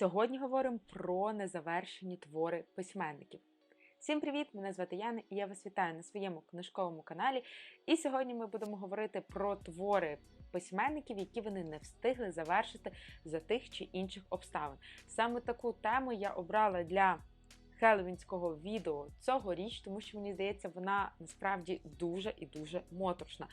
Сьогодні говоримо про незавершені твори письменників. Всім привіт! Мене звати Яна і я вас вітаю на своєму книжковому каналі. І сьогодні ми будемо говорити про твори письменників, які вони не встигли завершити за тих чи інших обставин. Саме таку тему я обрала для хеллоуінського відео цьогоріч, тому що мені здається, вона насправді дуже і дуже моторошна.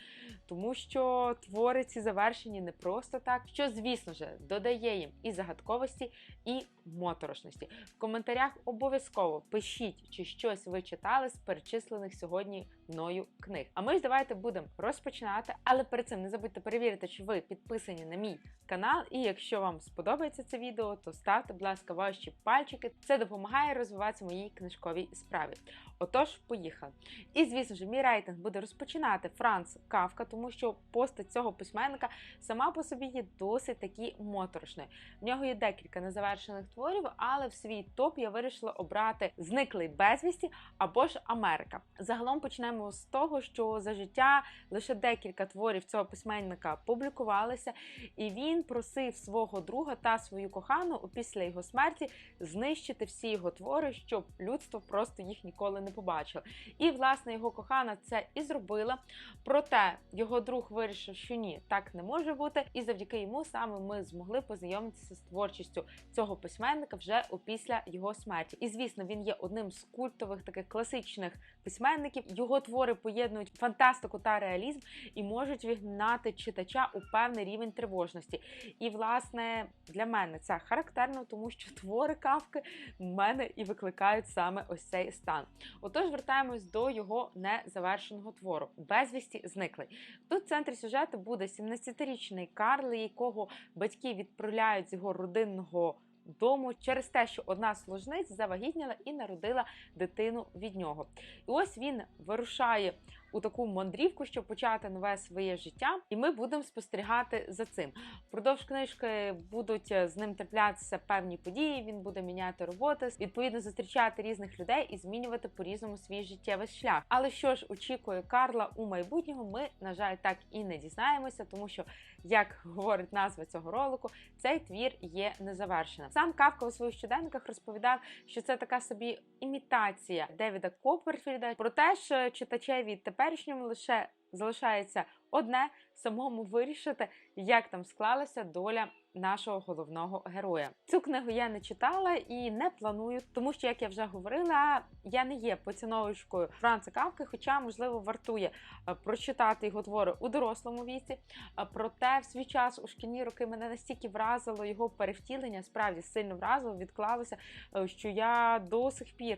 Тому що твори ці завершені не просто так, що, звісно ж, додає їм і загадковості, і моторошності. В коментарях обов'язково пишіть, чи щось ви читали з перечислених сьогодні мною книг. А ми ж давайте будемо розпочинати. Але перед цим не забудьте перевірити, чи ви підписані на мій канал. І якщо вам сподобається це відео, то ставте, будь ласка, ваші пальчики. Це допомагає розвиватися моїй книжковій справі. Отож, поїхали. І, звісно ж, мій рейтинг буде розпочинати Франц Кавка, тому що постать цього письменника сама по собі є досить таки моторошною. В нього є декілька незавершених творів, але в свій топ я вирішила обрати Зниклий безвісті або ж Америка. Загалом почнемо з того, що за життя лише декілька творів цього письменника публікувалися, і він просив свого друга та свою кохану після його смерті знищити всі його твори, щоб людство просто їх ніколи не побачило. І власне його кохана це і зробила. Проте його друг вирішив, що ні, так не може бути. І завдяки йому саме ми змогли познайомитися з творчістю цього письменника вже опісля його смерті. І звісно, він є одним з культових таких класичних письменників. Його твори поєднують фантастику та реалізм і можуть вігнати читача у певний рівень тривожності. І, власне, для мене це характерно, тому що твори кавки в мене і викликають саме ось цей стан. Отож, вертаємось до його незавершеного твору безвісті зниклий. Тут в центрі сюжету буде 17-річний Карл, якого батьки відправляють з його родинного. Дому через те, що одна з служниць завагітніла і народила дитину від нього. І ось він вирушає у таку мандрівку, щоб почати нове своє життя, і ми будемо спостерігати за цим. Впродовж книжки будуть з ним траплятися певні події. Він буде міняти роботи, відповідно зустрічати різних людей і змінювати по різному свій життєвий шлях. Але що ж очікує Карла у майбутнього, ми на жаль так і не дізнаємося, тому що, як говорить назва цього ролику, цей твір є незавершеним. Сам Кавка у своїх щоденниках розповідав, що це така собі імітація Девіда Копперфільда. Проте ж читачеві теперішньому лише залишається одне самому вирішити, як там склалася доля нашого головного героя. Цю книгу я не читала і не планую, тому що, як я вже говорила, я не є поціновочкою Франца Кавки, хоча, можливо, вартує е, прочитати його твори у дорослому віці. Е, Проте в свій час у шкільні роки мене настільки вразило його перевтілення, справді сильно вразило, відклалося, е, що я до сих пір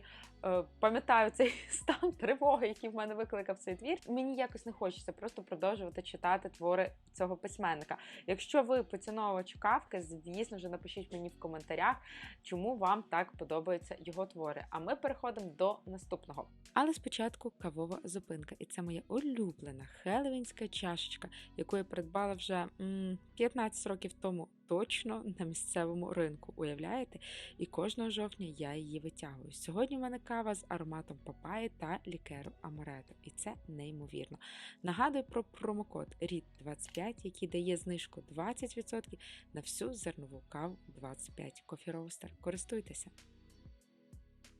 пам'ятаю цей стан тривоги, який в мене викликав цей твір. Мені якось не хочеться просто продовжувати читати твори цього письменника. Якщо ви поціновувач Кавки, звісно ж, напишіть мені в коментарях, чому вам так подобаються його твори. А ми переходимо до наступного. Але спочатку кавова зупинка, і це моя улюблена хелевінська чашечка, яку я придбала вже м 15 років тому. Точно на місцевому ринку, уявляєте? І кожного жовтня я її витягую. Сьогодні в мене кава з ароматом папаї та лікером амарето, і це неймовірно. Нагадую про промокод RID25, який дає знижку 20% на всю зернову каву 25 Coffee Roaster. Користуйтеся!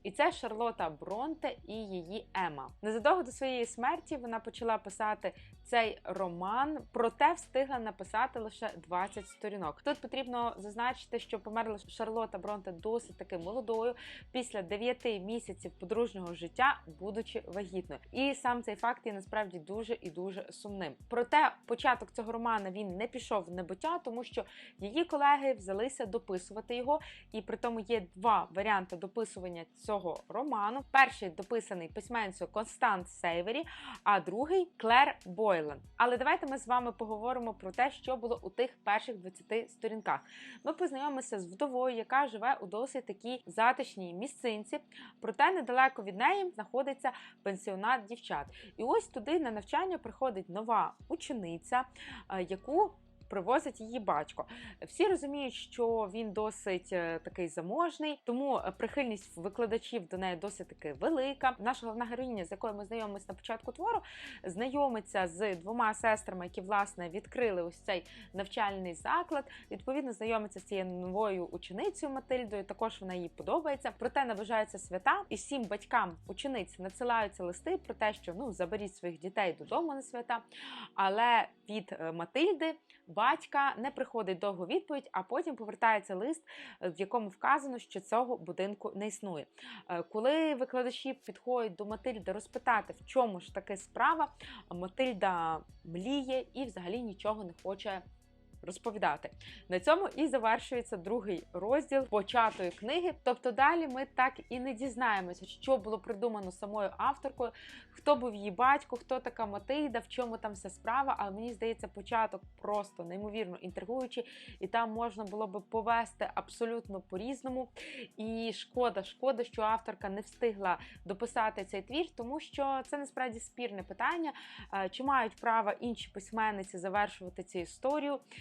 І це Шарлота Бронте і її Ема. Незадовго до своєї смерті вона почала писати цей роман, проте встигла написати лише 20 сторінок. Тут потрібно зазначити, що померла Шарлота Бронте досить таки молодою, після 9 місяців подружнього життя, будучи вагітною. І сам цей факт є насправді дуже і дуже сумним. Проте початок цього романа він не пішов в небуття, тому що її колеги взялися дописувати його, і при тому є два варіанти дописування цього роману. Перший дописаний письменницею Констант Сейвері, а другий Клер Бойлен. Але давайте ми з вами поговоримо про те, що було у тих перших 20 сторінках. Ми познайомимося з вдовою, яка живе у досить такій затишній місцинці, проте недалеко від неї знаходиться пенсіонат дівчат. І ось туди на навчання приходить нова учениця, яку привозить її батько. Всі розуміють, що він досить е, такий заможний, тому е, прихильність викладачів до неї досить таки велика. Наша головна героїня, з якою ми знайомимося на початку твору, знайомиться з двома сестрами, які власне відкрили ось цей навчальний заклад. Відповідно, знайомиться з цією новою ученицею Матильдою. Також вона їй подобається. Проте наближаються свята, і всім батькам учениць надсилаються листи про те, що ну заберіть своїх дітей додому на свята. Але від е, Матильди батька не приходить довго відповідь, а потім повертається лист, е, в якому вказано, що цього будинку не існує. Е, Коли викладачі підходять до Матильди розпитати, в чому ж таки справа, Матильда мліє і взагалі нічого не хоче. Розповідати на цьому і завершується другий розділ початої книги. Тобто, далі ми так і не дізнаємося, що було придумано самою авторкою, хто був її батько, хто така Матильда, в чому там вся справа. Але мені здається, початок просто неймовірно інтригуючий, і там можна було би повести абсолютно по-різному. І шкода, шкода, що авторка не встигла дописати цей твір, тому що це насправді спірне питання. Е, Чи мають право інші письменниці завершувати цю історію?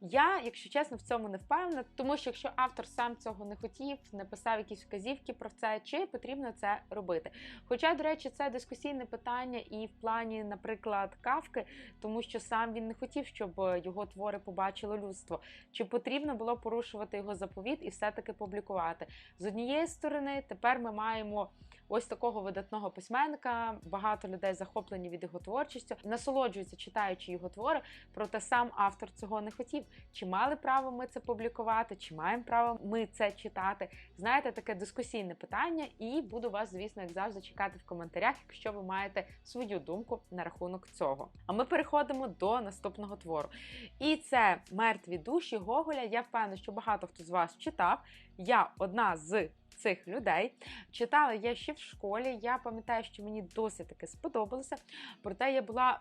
Я, якщо чесно, в цьому не впевнена, тому що якщо автор сам цього не хотів, не писав якісь вказівки про це, чи потрібно це робити. Хоча, до речі, це дискусійне питання і в плані, наприклад, кавки, тому що сам він не хотів, щоб його твори побачило людство. Чи потрібно було порушувати його заповіт і все-таки публікувати? З однієї сторони, тепер ми маємо. Ось такого видатного письменника, багато людей захоплені від його творчістю, насолоджуються, читаючи його твори. Проте сам автор цього не хотів. Чи мали право ми це публікувати, чи маємо право ми це читати? Знаєте, таке дискусійне питання, і буду вас, звісно, як завжди, чекати в коментарях, якщо ви маєте свою думку на рахунок цього. А ми переходимо до наступного твору. І це мертві душі Гоголя. Я впевнена, що багато хто з вас читав. Я одна з цих людей. Читала я ще в школі. Я пам'ятаю, що мені досить таки сподобалося. Проте я була.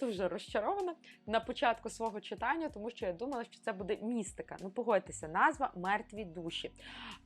Дуже розчарована на початку свого читання, тому що я думала, що це буде містика. Ну, погодьтеся, назва мертві душі.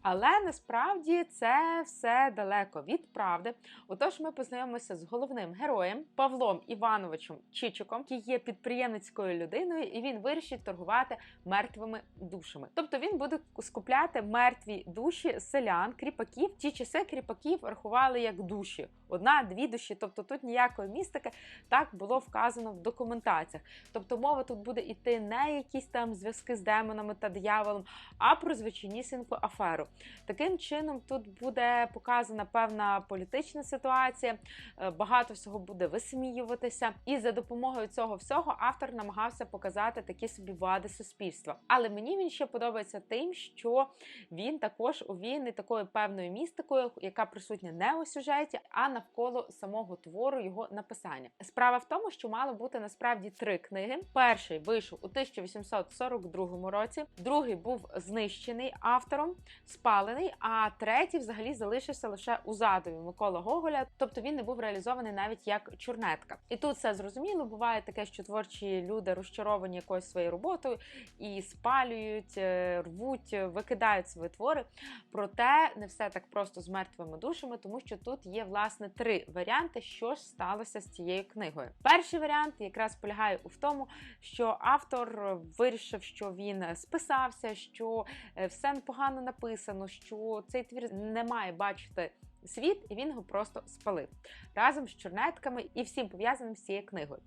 Але насправді це все далеко від правди. Отож, ми познайомимося з головним героєм Павлом Івановичем Чичиком, який є підприємницькою людиною, і він вирішить торгувати мертвими душами. Тобто він буде скупляти мертві душі селян, кріпаків. Ті часи кріпаків рахували як душі. Одна-дві душі, тобто тут ніякої містики так було вказано в документаціях. Тобто мова тут буде йти не якісь там зв'язки з демонами та дияволом, а про звичайнісіньку аферу. Таким чином, тут буде показана певна політична ситуація, е, багато всього буде висміюватися, і за допомогою цього всього автор намагався показати такі собі вади суспільства. Але мені він ще подобається тим, що він також увіяний такою певною містикою, яка присутня не у сюжеті, а навколо самого твору його написання. Справа в тому, що мало бути насправді три книги. Перший вийшов у 1842 році, другий був знищений автором, спалений, а третій взагалі залишився лише у задумі Микола Гоголя, тобто він не був реалізований навіть як чорнетка. І тут все зрозуміло. Буває таке, що творчі люди розчаровані якоюсь своєю роботою і спалюють, е, рвуть, викидають свої твори. Проте не все так просто з мертвими душами, тому що тут є власне три варіанти, що ж сталося з цією книгою. Перший варіант якраз полягає у тому, що автор вирішив, що він списався, що е, все погано написано, що цей твір не має бачити. Світ, і він його просто спалив разом з чорнетками і всім пов'язаним з цією книгою.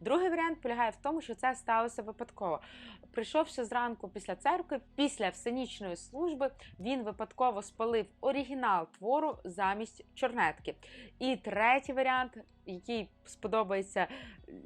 Другий варіант полягає в тому, що це сталося випадково. Прийшовши зранку після церкви, після всенічної служби, він випадково спалив оригінал твору замість чорнетки. І третій варіант, який сподобається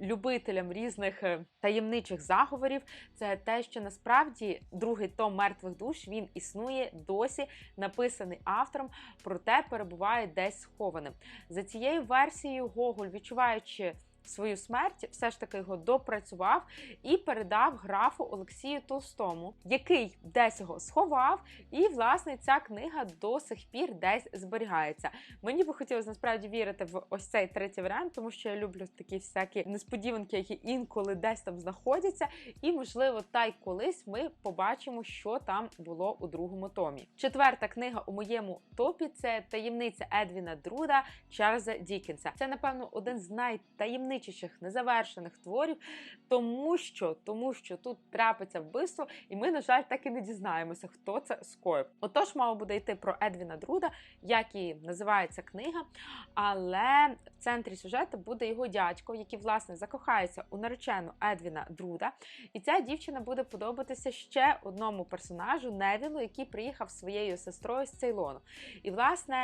любителям різних е, таємничих заговорів, це те, що насправді другий том мертвих душ він існує досі, написаний автором, проте перебуває десь схованим. За цією версією, Гоголь, відчуваючи свою смерть, все ж таки його допрацював і передав графу Олексію Толстому, який десь його сховав, і власне ця книга до сих пір десь зберігається. Мені би хотілося насправді вірити в ось цей третій варіант, тому що я люблю такі всякі несподіванки, які інколи десь там знаходяться, і можливо, та й колись ми побачимо, що там було у другому томі. Четверта книга у моєму топі це таємниця Едвіна Друда Чарльза Дікінса. Це напевно один з найтаємничіших найнайтаємничіших незавершених творів, тому що, тому що тут трапиться вбивство, і ми, на жаль, так і не дізнаємося, хто це скоїв. Отож, мова буде йти про Едвіна Друда, як і називається книга. Але в центрі сюжету буде його дядько, який власне закохається у наречену Едвіна Друда. І ця дівчина буде подобатися ще одному персонажу Невілу, який приїхав своєю сестрою з Цейлону. І власне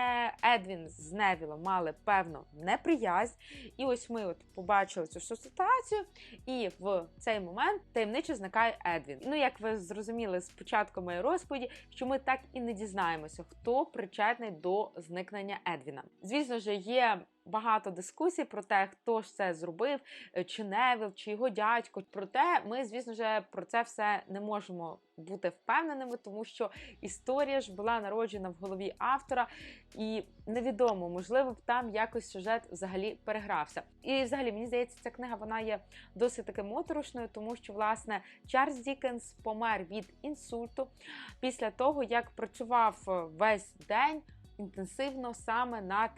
Едвін з Невілом мали певну неприязнь. І ось ми от побачили цю всю ситуацію, і в цей момент таємниче зникає Едвін. Ну, як ви зрозуміли з початку моєї розповіді, що ми так і не дізнаємося, хто причетний до зникнення Едвіна. Звісно ж, є. Багато дискусій про те, хто ж це зробив, е, чи Невіл, чи його дядько. Проте ми, звісно ж, про це все не можемо бути впевненими, тому що історія ж була народжена в голові автора, і невідомо, можливо, б там якось сюжет взагалі перегрався. І, взагалі, мені здається, ця книга вона є досить таки моторошною, тому що власне Чарльз Дікенс помер від інсульту після того, як працював весь день інтенсивно саме над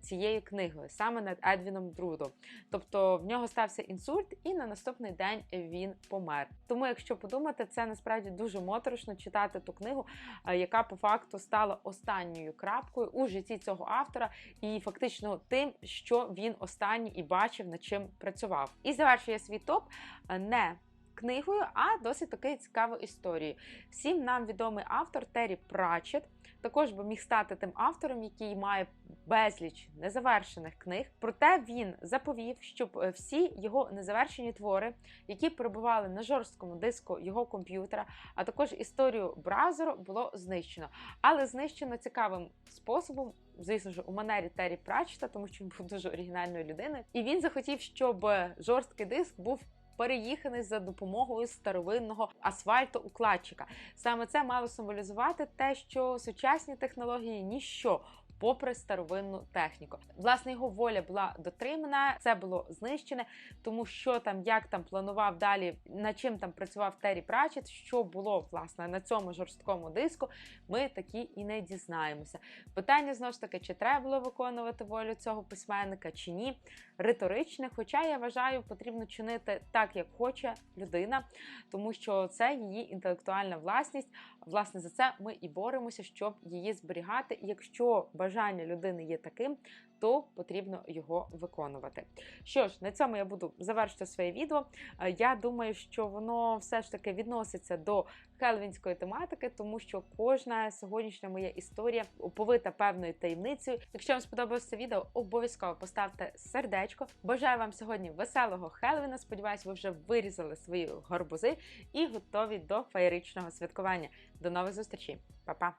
цією книгою, саме над Едвіном Друдом. Тобто в нього стався інсульт, і на наступний день він помер. Тому, якщо подумати, це насправді дуже моторошно читати ту книгу, е, яка по факту стала останньою крапкою у житті цього автора, і фактично тим, що він останній і бачив, над чим працював. І завершує свій топ е, не книгою, а досить такою цікавою історією. Всім нам відомий автор Террі Пратчет, також би міг стати тим автором, який має безліч незавершених книг. Проте він заповів, щоб е, всі його незавершені твори, які перебували на жорсткому диску його комп'ютера, а також історію браузеру, було знищено. Але знищено цікавим способом. Звісно ж, у манері Террі Пратчета, тому що він був дуже оригінальною людиною, і він захотів, щоб жорсткий диск був переїханий за допомогою старовинного асфальтоукладчика. Саме це мало символізувати те, що сучасні технології ніщо. Попри старовинну техніку, власне, його воля була дотримана, це було знищене, тому що там, як там планував далі, над чим там працював Террі Пратчет, що було власне на цьому жорсткому диску, ми такі і не дізнаємося. Питання знову ж таки, чи треба було виконувати волю цього письменника, чи ні, риторичне. Хоча я вважаю, потрібно чинити так, як хоче людина, тому що це її інтелектуальна власність. Власне, за це ми і боремося, щоб її зберігати. Якщо бажання людини є таким, то потрібно його виконувати. Що ж, на цьому я буду завершити своє відео. Е, Я думаю, що воно все ж таки відноситься до хелвінської тематики, тому що кожна сьогоднішня моя історія оповита певною таємницею. Якщо вам сподобалося це відео, обов'язково поставте сердечко. Бажаю вам сьогодні веселого Хелвіна. Сподіваюсь, ви вже вирізали свої гарбузи і готові до феєричного святкування. До нових зустрічей, Па-па!